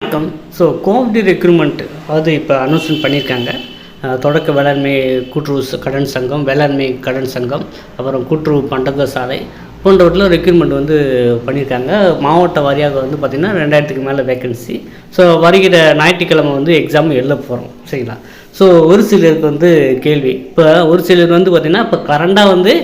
வணக்கம். So Covid recruitment அது இப்போ அனௌன்ஸ்மெண்ட் பண்ணியிருக்காங்க. தொடக்க வேளாண்மை கூட்டுறவு கடன் சங்கம் வேளாண்மை கடன் சங்கம் அப்புறம் கூட்டுறவு பண்டக சாலை போன்றவற்றில் ரெக்ரூட்மெண்ட் வந்து பண்ணியிருக்காங்க. மாவட்ட வாரியாக வந்து பார்த்திங்கன்னா ரெண்டாயிரத்துக்கு மேலே வேக்கன்சி ஸோ வருகிற ஞாயிற்றுக்கிழமை வந்து எக்ஸாம் எழுத போகிறோம் சரிங்களா? ஸோ ஒரு சிலருக்கு வந்து கேள்வி. இப்போ ஒரு சிலர் வந்து பார்த்திங்கன்னா இப்போ கரண்டாக வந்து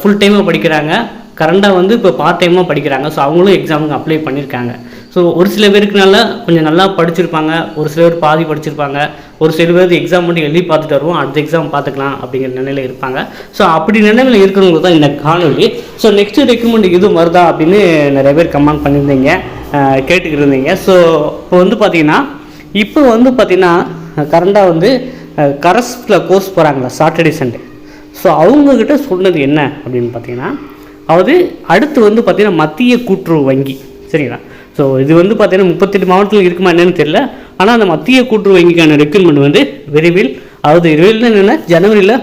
ஃபுல் டைமாக படிக்கிறாங்க. கரண்டாக வந்து இப்போ பார்ட் டைமாக படிக்கிறாங்க. ஸோ அவங்களும் எக்ஸாமுக்கு அப்ளை பண்ணியிருக்காங்க. ஸோ ஒரு சில பேருக்குனால கொஞ்சம் நல்லா படிச்சிருப்பாங்க ஒரு சில பேர் பாதி படிச்சிருப்பாங்க ஒரு சில பேர் எக்ஸாம் மட்டும் எழுதி பார்த்துட்டு வருவோம் அடுத்த எக்ஸாம் பார்த்துக்கலாம் அப்படிங்கிற நிலையில் இருப்பாங்க. ஸோ அப்படி நிலைமையில் இருக்கிறவங்க தான் இந்த காணொலி ஸோ நெக்ஸ்ட் ரெக்கமெண்ட் இது வருதா அப்படின்னு நிறைய பேர் கமெண்ட் பண்ணியிருந்தீங்க கேட்டுக்கிட்டு இருந்தீங்க. ஸோ இப்போ வந்து பார்த்தீங்கன்னா இப்போ வந்து பார்த்தீங்கன்னா கரண்டாக வந்து கரஸில் கோர்ஸ் போகிறாங்களா சாட்டர்டே சண்டே ஸோ அவங்கக்கிட்ட சொன்னது என்ன அப்படின்னு பார்த்தீங்கன்னா அதாவது அடுத்து வந்து பார்த்தீங்கன்னா மத்திய கூட்டுறவு வங்கி சரிங்களா? ஸோ இது வந்து பார்த்தீங்கன்னா முப்பத்தெட்டு மாவட்டத்தில் இருக்குமா என்னன்னு தெரியல. ஆனால் அந்த மத்திய கூட்டுறவு வங்கிக்கான ரெக்ரூட்மெண்ட் வந்து விரைவில் அதாவது விரைவில் என்னென்னா ஜனவரியில்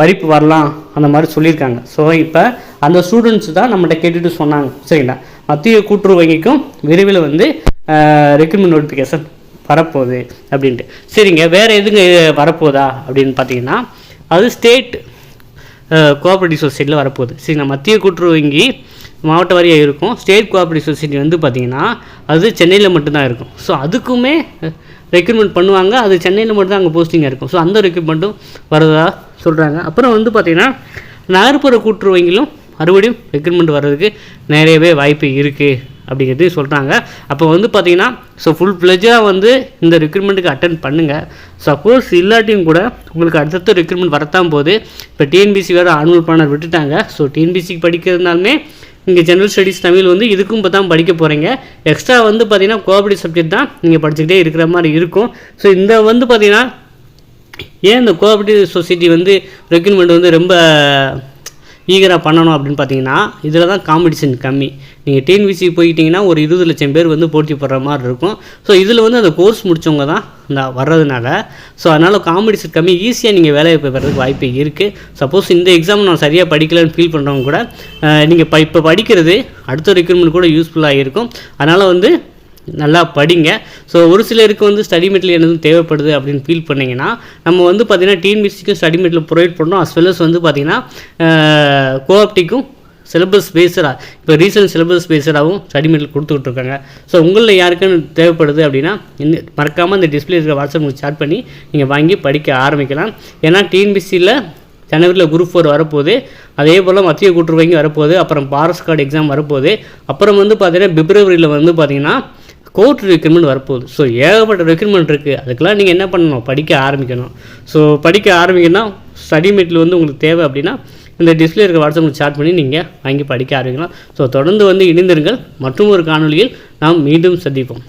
வரிப்பு வரலாம் அந்த மாதிரி சொல்லியிருக்காங்க. ஸோ இப்போ அந்த ஸ்டூடெண்ட்ஸ் தான் நம்மகிட்ட கேட்டுட்டு சொன்னாங்க. சரிங்களா? மத்திய கூட்டுறவு வங்கிக்கும் விரைவில் வந்து ரெக்ரூட்மெண்ட் நோட்டிஃபிகேஷன் வரப்போகுது அப்படின்ட்டு. சரிங்க வேறு எதுங்க வரப்போதா அப்படின்னு பார்த்தீங்கன்னா அது ஸ்டேட் கோஆப்ரேட்டிவ் சொசைட்டியில் வரப்போகுது. சரிங்களா மத்திய கூட்டுறவு வங்கி மாவட்ட வாரியாக இருக்கும். ஸ்டேட் கோஆப்ரேட்டிவ் சொசைட்டி வந்து பார்த்திங்கன்னா அது சென்னையில் மட்டும்தான் இருக்கும். ஸோ அதுக்குமே ரெக்ரூட்மெண்ட் பண்ணுவாங்க. அது சென்னையில் மட்டும்தான் அங்கே போஸ்டிங்காக இருக்கும். ஸோ அந்த ரெக்ரூட்மெண்ட்டும் வரதா சொல்கிறாங்க அப்புறம் வந்து பார்த்திங்கன்னா நகர்ப்புற கூட்டுறவு வங்கியிலும் மறுபடியும் ரெக்ரூட்மெண்ட் வர்றதுக்கு நிறையவே வாய்ப்பு இருக்குது அப்படிங்கிறது சொல்கிறாங்க அப்போ வந்து பார்த்தீங்கன்னா ஸோ ஃபுல் ஃப்ளெஜாக வந்து இந்த ரெக்ரூட்மெண்ட்டுக்கு அட்டன் பண்ணுங்கள் சப்போஸ் இல்லாட்டியும் கூட உங்களுக்கு அடுத்தடுத்த ரெக்ரூட்மெண்ட் வரத்தான் போது இப்போ டிஎன்பிசி வேறு ஆனுவல் பிளானர் விட்டுட்டாங்க. ஸோ டிஎன்பிசிக்கு படிக்கிறதுனாலுமே இங்கே ஜென்ரல் ஸ்டடீஸ் தமிழ் வந்து இதுக்கும் இப்போ தான் படிக்க போகிறீங்க எக்ஸ்ட்ரா வந்து பார்த்தீங்கன்னா கோஆபரேட்டிவ் சப்ஜெக்ட் தான் நீங்கள் படிச்சுக்கிட்டே இருக்கிற மாதிரி இருக்கும். ஸோ இந்த வந்து பார்த்தீங்கன்னா ஏன் இந்த கோஆபரேட்டிவ் சொசைட்டி வந்து ரெக்ரூட்மெண்ட் வந்து ரொம்ப ஈகராக பண்ணணும் அப்படின்னு பார்த்தீங்கன்னா இதில் தான் காம்படிஷன் கம்மி. நீங்கள் டிஎன்பிசி போய்கிட்டிங்கன்னா ஒரு இருபது லட்சம் பேர் வந்து போட்டி போடுற மாதிரி இருக்கும். ஸோ இதில் வந்து அந்த கோர்ஸ் முடித்தவங்க தான் இந்த வர்றதுனால. ஸோ அதனால் காம்படிஷன் கம்மி. ஈஸியாக நீங்கள் வேலையை பெறதுக்கு வாய்ப்பு இருக்குது சப்போஸ் இந்த எக்ஸாம் நான் சரியாக படிக்கலைன்னு ஃபீல் பண்ணுறவங்க கூட நீங்கள் ப இப்போ படிக்கிறது அடுத்த ரெக்ரூட்மெண்ட் கூட யூஸ்ஃபுல்லாக இருக்கும். அதனால் வந்து நல்லா படிங்க. ஸோ ஒரு சிலருக்கு வந்து ஸ்டடி மெட்டீரியல் எதுவும் தேவைப்படுது அப்படின்னு ஃபீல் பண்ணிங்கன்னா நம்ம வந்து பார்த்திங்கன்னா டிஎன்பிசிக்கும் ஸ்டடி மெட்டீரியல் ப்ரொவைட் பண்ணுறோம் அஸ் வெல் வந்து பார்த்திங்கன்னா கோஆப்டிக்கும் சிலபஸ் பேஸராக இப்போ ரீசன்ட் சிலபஸ் பேஸராகவும் ஸ்டடி மெட்டீரியல் கொடுத்துக்கிட்டு இருக்காங்க ஸோ உங்களில் யாருக்குன்னு தேவைப்படுது அப்படின்னா இந்த மறக்காமல் இந்த டிஸ்பிளே இருக்கிற வாட்ஸ்அப் சாட் பண்ணி நீங்கள் வாங்கி படிக்க ஆரம்பிக்கலாம். ஏன்னா டிஎன்பிசியில் ஜனவரியில் குரூப் ஃபோர் வரப்போகுது. அதே போல் மத்திய கூட்டுறவு வரப்போகுது. அப்புறம் பாரஸ் கார்டு எக்ஸாம் வரப்போகுது. அப்புறம் வந்து பார்த்திங்கன்னா பிப்ரவரியில் வந்து பார்த்திங்கன்னா கோர்ட் ரெக்யூர்மெண்ட் வரப்போகுது. ஸோ ஏகப்பட்ட ரெக்யூர்மெண்ட் இருக்குது அதுக்கெல்லாம் நீங்கள் என்ன பண்ணணும்? படிக்க ஆரம்பிக்கணும். ஸோ படிக்க ஆரம்பிக்கணும்னா ஸ்டடி மெட்டீரியல் வந்து உங்களுக்கு தேவை அப்படின்னா இந்த டிஸ்பிளே இருக்க வாட்ஸ்அப் சாட் பண்ணி நீங்கள் வாங்கி படிக்க ஆரம்பிக்கலாம். ஸோ தொடர்ந்து வந்து இணைந்திருங்கள். மற்றும் ஒரு காணொளியில் நாம் மீண்டும் சந்திப்போம்.